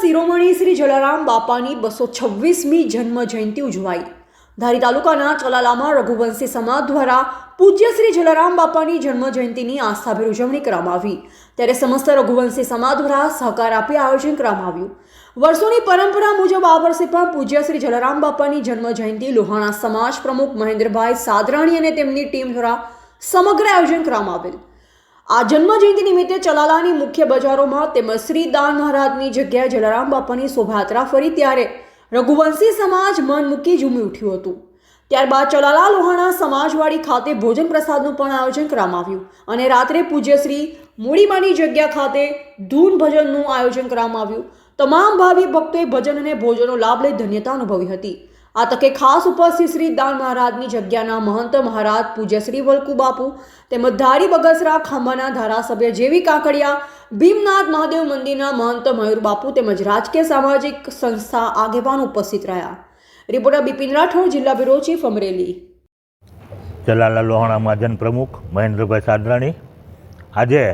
શિરોમણી શ્રી જલારામ બાપાની બસો છવ્વીસમી જન્મ જયંતિ ઉજવાઈ. ધારી તાલુકાના ચલાલામાં રઘુવંશી સમાજ દ્વારા પૂજ્ય શ્રી જલારામ બાપાની જન્મ જયંતિની આસ્થાભેર ઉજવણી કરવામાં આવી. ત્યારે સમસ્ત રઘુવંશી સમાજ દ્વારા સહકાર આપી આયોજન કરવામાં આવ્યું. વર્ષોની પરંપરા મુજબ આ વર્ષે પણ પૂજ્ય શ્રી જલારામ બાપાની જન્મ જયંતિ લોહાણા સમાજ પ્રમુખ મહેન્દ્રભાઈ સાદરાણી અને તેમની ટીમ દ્વારા સમગ્ર આયોજન કરવામાં આવેલ. આ જન્મજયંતિ નિમિત્તે ચલાલાની મુખ્ય બજારોમાં તેમજ શ્રી દાન મહારાજની જગ્યાએ જલારામ બાપાની શોભાયાત્રા ફરી ત્યારે રઘુવંશી સમાજ મન મૂકી ઝૂમી ઉઠ્યું હતું. ત્યારબાદ ચલાલા લોહાણા સમાજવાડી ખાતે ભોજન પ્રસાદનું પણ આયોજન કરવામાં આવ્યું અને રાત્રે પૂજ્ય શ્રી મૂડીમાની જગ્યા ખાતે ધૂન ભજનનું આયોજન કરવામાં આવ્યું. તમામ ભાવિ ભક્તોએ ભજન અને ભોજનનો લાભ લઈ ધન્યતા અનુભવી હતી. આ તકે ખાસ ઉપસ્થિત શ્રી દાન મહારાજની જગ્યાના મહંત મહારાજ પૂજ્ય શ્રી વલ્કુ બાપુ તેમજ ધારી બગસરા ખાંભાના ધારાસભ્ય જેવી કાકડિયા, ભીમનાથ મહાદેવ મંદિરના મહંત મયુર બાપુ તેમજ રાજકીય સામાજિક સંસ્થા આગેવાન ઉપસ્થિત રહ્યા. રિપોર્ટર બિપિન રાઠોડ, જિલ્લા બ્યુરો ચીફ અમરેલી. જલાલા લોહાણા મહાજન પ્રમુખ મહેન્દ્રભાઈ સાદરાણી. આજે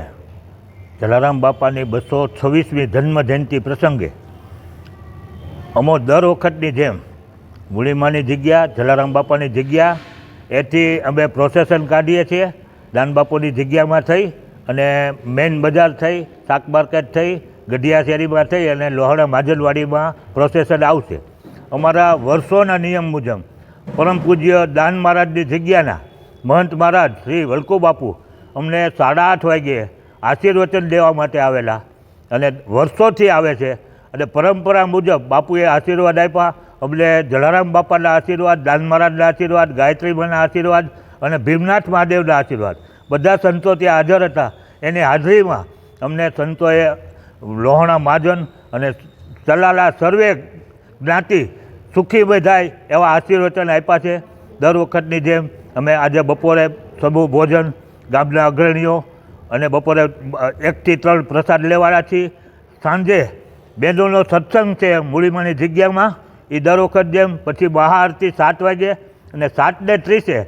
જલારામ બાપાની બસો છવ્વીસમી જન્મ પ્રસંગે અમો દર વખતની જેમ મૂળીમાની જગ્યા, જલારામ બાપાની જગ્યા, એથી અમે પ્રોસેસન કાઢીએ છીએ. દાન બાપુની જગ્યામાં થઈ અને મેઇન બજાર થઈ, શાક માર્કેટ થઈ, ગઢિયા શેરીમાં થઈ અને લોહાણા માજલવાડીમાં પ્રોસેસન આવશે. અમારા વર્ષોના નિયમ મુજબ પરમ પૂજ્ય દાન મહારાજની જગ્યાના મહંત મહારાજ શ્રી વલ્કુ બાપુ અમને સાડા આઠ વાગ્યે આશીર્વચન દેવા માટે આવેલા અને વર્ષોથી આવે છે અને પરંપરા મુજબ બાપુએ આશીર્વાદ આપ્યા. અમને જલારામ બાપાના આશીર્વાદ, દાન મહારાજના આશીર્વાદ ગાયત્રીમાના આશીર્વાદ અને ભીમનાથ મહાદેવના આશીર્વાદ. બધા સંતો ત્યાં હાજર હતા. એની હાજરીમાં અમને સંતોએ લોહણા મહાજન અને ચલાલા સર્વે જ્ઞાતિ સુખી બધાય એવા આશીર્વચન આપ્યા છે. દર વખતની જેમ અમે આજે બપોરે સમૂહ ભોજન ગામના અગ્રણીઓ અને બપોરે એકથી ત્રણ પ્રસાદ લેવાના છીએ. સાંજે બેનોનો સત્સંગ છે મૂળીમાની જગ્યામાં. એ દર વખત જેમ પછી મહાઆરતી સાત વાગે અને સાતને ત્રીસે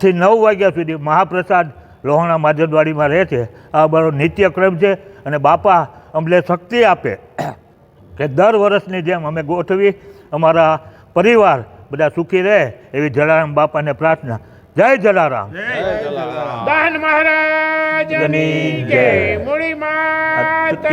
થી નવ વાગ્યા સુધી મહાપ્રસાદ લોહાણા માજનવાડીમાં રહે છે. આ મારો નિત્યક્રમ છે અને બાપા અમને શક્તિ આપે કે દર વર્ષની જેમ અમે ગોઠવી અમારા પરિવાર બધા સુખી રહે એવી જલારામ બાપાને પ્રાર્થના. જય જલારામ. દાન મહારાજ માતા.